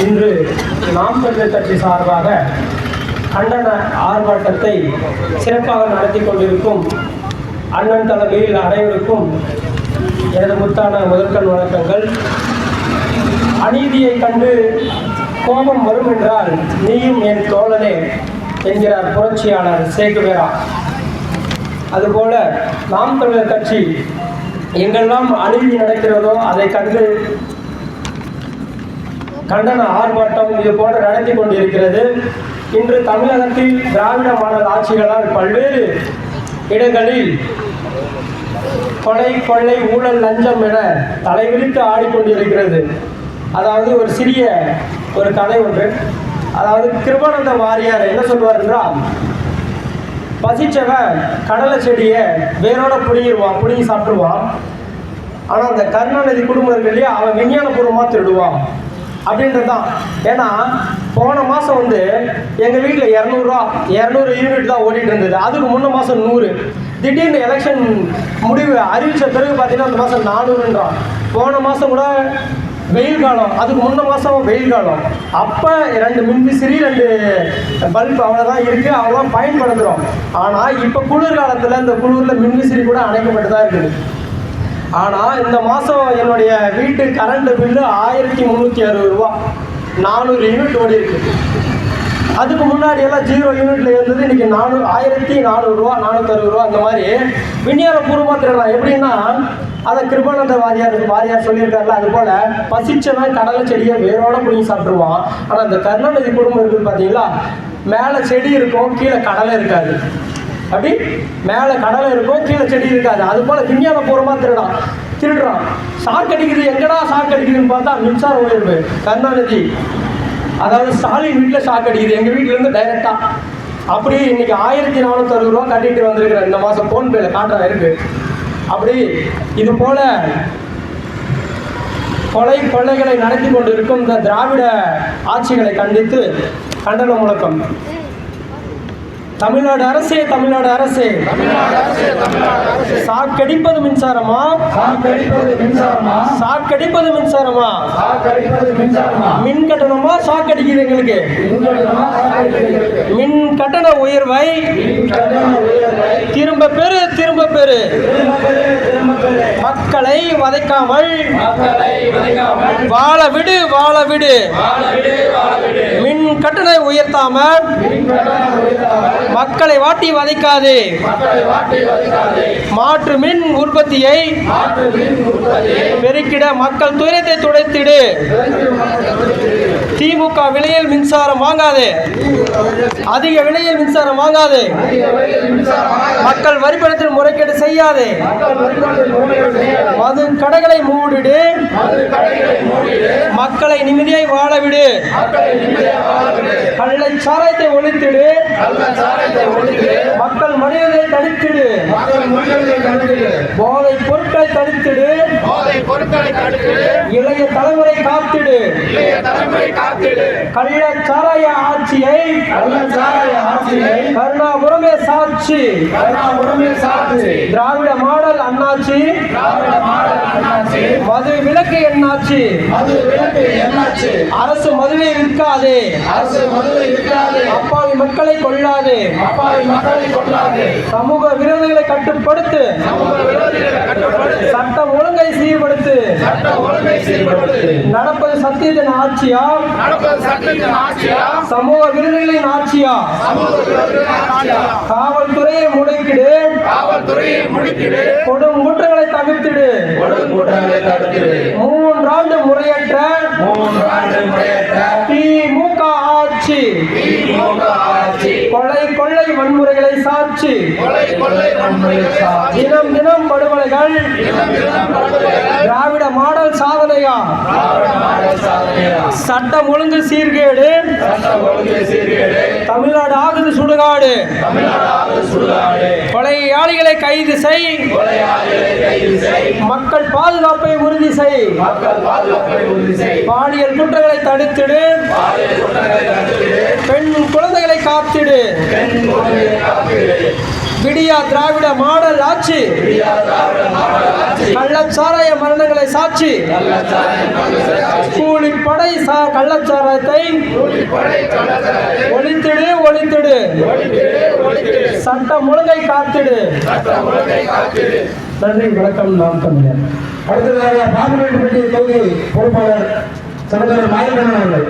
இன்று நாம் தமிழர் கட்சி சார்பாக கண்டன ஆர்ப்பாட்டத்தை சிறப்பாக நடத்தி கொண்டிருக்கும் அண்ணன் தலைமையில் அனைவருக்கும் எனது முத்தான முதற்கண் வணக்கங்கள். அநீதியை கண்டு கோபம் வரும் என்றால் நீயும் என் தோழனே என்கிறார் புரட்சியாளர் சேகுவேரா அதுபோல நாம் தமிழர் கட்சி எங்கெல்லாம் அநீதி நடக்கிறதோ அதை கண்டு கண்டன ஆர்ப்பாட்டம் இது போன்று நடத்தி கொண்டிருக்கிறது. இன்று தமிழகத்தில் திராவிட மாடல் ஆட்சிகளால் பல்வேறு இடங்களில் கொலை கொள்ளை ஊழல் லஞ்சம் என தலைவிரித்து ஆடிக்கொண்டிருக்கிறது. அதாவது ஒரு சிறிய ஒரு கதை ஒன்று. அதாவது கிருபானந்த வாரியார் என்ன சொல்வார் என்றால் பசிச்சவன் கடலை செடியை வேரோட புடிங்கிடுவான் பிடுங்கி சாப்பிடுவான். ஆனால் அந்த கருணாநிதி குடும்பம் இருக்கு இல்லையா அவன் விஞ்ஞானபூர்வமாக திருடுவான். அப்படின்றது தான் ஏன்னா போன மாதம் வந்து எங்கள் வீட்டில் இரநூறுவா இரநூறு யூனிட் தான் ஓடிட்டு இருந்தது. அதுக்கு முன்ன மாதம் நூறு. திடீர்னு எலெக்ஷன் முடிவு அறிவித்த பிறகு பார்த்தீங்கன்னா அந்த மாதம் நானூறுன்றான். போன மாதம் கூட வெயில் காலம். அதுக்கு முன்ன மாதம் வெயில் காலம். அப்போ ரெண்டு மின்விசிறி ரெண்டு பல்ப் அவ்வளோதான் இருக்குது அவ்வளோதான் பயன்படுத்துகிறோம் ஆனால் இப்போ குளிர் காலத்தில் இந்த குளிரில் மின்விசிறி கூட அணைக்கப்பட்டு தான் இருக்குது. ஆனால் இந்த மாதம் என்னுடைய வீட்டு கரண்ட் பில்லு ஆயிரத்தி முந்நூற்றி அறுபது ரூபா. நானூறு யூனிட் ஓடி இருக்கு. அதுக்கு முன்னாடி எல்லாம் ஜீரோ யூனிட்ல இருந்தது. இன்னைக்கு நானூறு ஆயிரத்தி நானூறுரூவா நானூற்றி அறுபது ரூபா அந்த மாதிரி விஞ்ஞானபூர்வமாக திருடலாம் எப்படின்னா அதை கிருபானந்த வாரியார் வாரியார் சொல்லியிருக்காருல அது போல பசிச்சவன் கடலை செடியை வேரோட பிடிங்கி சாப்பிடுவான் ஆனால் அந்த கருணாநிதி குடும்பம் இருக்குது பார்த்தீங்களா? மேலே செடி இருக்கும் கீழே கடலை இருக்காது. அப்படி மேலே கடலை இருக்கும் கீழே செடி இருக்காது. அது போல் விஞ்ஞான பூர்வமாக திருடான் திருடுறான் சாக்கு அடிக்குது எங்கடா சாக்கு அடிக்குதுன்னு பார்த்தா மின்சார உயர்வு கருணாநிதி. அதாவது ஸ்டாலின் வீட்டில் சாக்கு அடிக்குது எங்கள் வீட்டிலேருந்து டைரெக்டாக அப்படி இன்னைக்கு ஆயிரத்தி நானூற்றி அறுபது ரூபா கட்டிட்டு வந்திருக்கிறேன் இந்த மாதம் ஃபோன்பேல காட்டுறேன் இருக்கு. அப்படி இது போல கொலை கொள்ளைகளை நடத்தி கொண்டிருக்கும் இந்த திராவிட ஆட்சிகளை கண்டித்து கண்டன முழக்கம். தமிழ்நாடு அரசே தமிழ்நாடு அரசே. சாக்கடிப்பது மின்சாரமா? சாக்கடிப்பது மின்சாரமா? சாக்கடிப்பது மின்சாரமா? சாக்கடிப்பது மின்சாரமா? மின் கட்டணமா சாக்கடிக்குது எங்களுக்கு. மின் கட்டண உயர்வை திரும்ப பெறு திரும்ப பெறு. மக்களை வதைக்காமல் வாழ விடு வாழ விடு. மின் கட்டண உயர்த்தாமல் மக்களை வாட்டி வதைக்காது. மாற்று மின் உற்பத்தியை பெருக்கிட மக்கள் துயரத்தை துடைத்திடு. திமுக விலையில் மின்சாரம் வாங்காதே. அதிக விலையில் மின்சாரம் வாங்காதே. மக்கள் வரிப்பணத்தில் முறைகேடு செய்யாதே. மது கடைகளை மூடிடு. மக்களை நிம்மதியாய் வாழ விடு மக்களை நிம்மதியாக வாழ விடு கள்ளை சாராயத்தை ஒழித்திடு மக்கள் மனிதனை தடுத்திடு போதை பொருட்களை தடுத்திடு இளைய தலைமுறை காத்திடு. கள்ள சாராய ஆட்சியை. கருணாபுரமே சாட்சி. திராவிட மாடல் அண்ணாச்சி. அண்ணாச்சி மது விலக்கு எண்ணாச்சி. மது விலக்கு என்னாச்சு அரசு மதுவை விற்காதே. அரசு மதுவை விற்காது. அப்பாவி மக்களை கொள்ளாதே. அப்பாவி மக்களை கொள்ளாது. சமூக விரோதிகளை கட்டுப்படுத்து. சமூக விரோதிகளை கட்டுப்படுத்து. சட்டம் ஒழுங்கை சீர்படுத்து. சட்ட ஒழுங்கை சீர்படுத்து. நடப்பது சத்தியத்தின் ஆட்சியா? நடப்பது சட்டத்தின் ஆட்சியா? சமூக விரோதிகளின் ஆட்சியா? சமூக விரோதிகளின் ஆட்சியா? காவல்துறையை முடக்கிடு. காவல்துறையை முடித்திடு. கொடும் குற்றங்களை தவிர்த்திடு. ஒடுக்குற்றங்களை தடுத்திடு மூன்றாண்டு முறையற்ற மூன்று ஆண்டு முறையற்ற திமுக ஆட்சி. திமுக ஆட்சி. கொலை கொள்ளை வன்முறைகளை சாட்சி. கொலை கொள்ளை வன்முறைகளை சாட்சி. தினம் தினம் படுகொலைகள். தினம் தினம் படுகொலைகள். திராவிட மாடல் சாதனையா? திராவிட மாடல் சாதனையா? சட்டம் ஒழுங்கு சீர்கேடு. சட்ட ஒழுங்கு சீர்கேடு. தமிழ்நாடு ஆகுது சுடுகாடு. தமிழ்நாடு சுடுகாடு. கொலையாளிகளை கைது செய் கொலையாளிகளை கைது செய். மக்கள் பாதுகாப்பை உறுதி செய். பாலியல் குற்றங்களை தடுத்திடு. பெண் குழந்தைகளை பெண் குழந்தைகளை காத்திடு. விடியா திராவிட மாடல் ஆட்சி. கள்ளச்சாராய மரணங்களை சாட்சி. கூலிப்படை சா கள்ளச்சாராயத்தை ஒழித்திடு ஒழித்திடு. சட்டம் ஒழுங்கை காத்திடு. நன்றி வணக்கம் நாம் தமிழர். அடுத்ததாக பார்லிமெண்ட் பெட்டிய தொகுதி பொறுப்பாளர் சகோதரர் மாயக்கண்ணன் அவர்கள்.